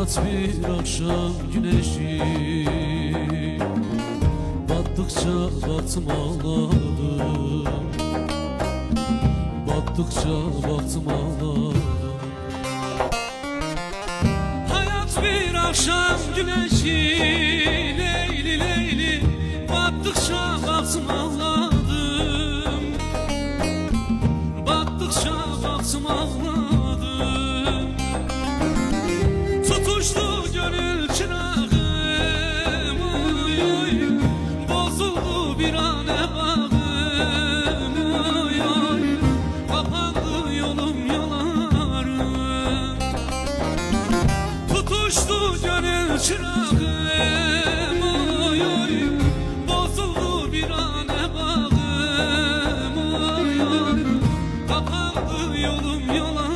Hayat bir akşam güneşi. Battıkça baktım ağladım Battıkça baktım ağladım Hayat bir akşam güneşi. Leyli leyli. Battıkça baktım ağladım Battıkça baktım ağladım gönül çırağım oy Bozuldu bir ane bağım oy yolum yola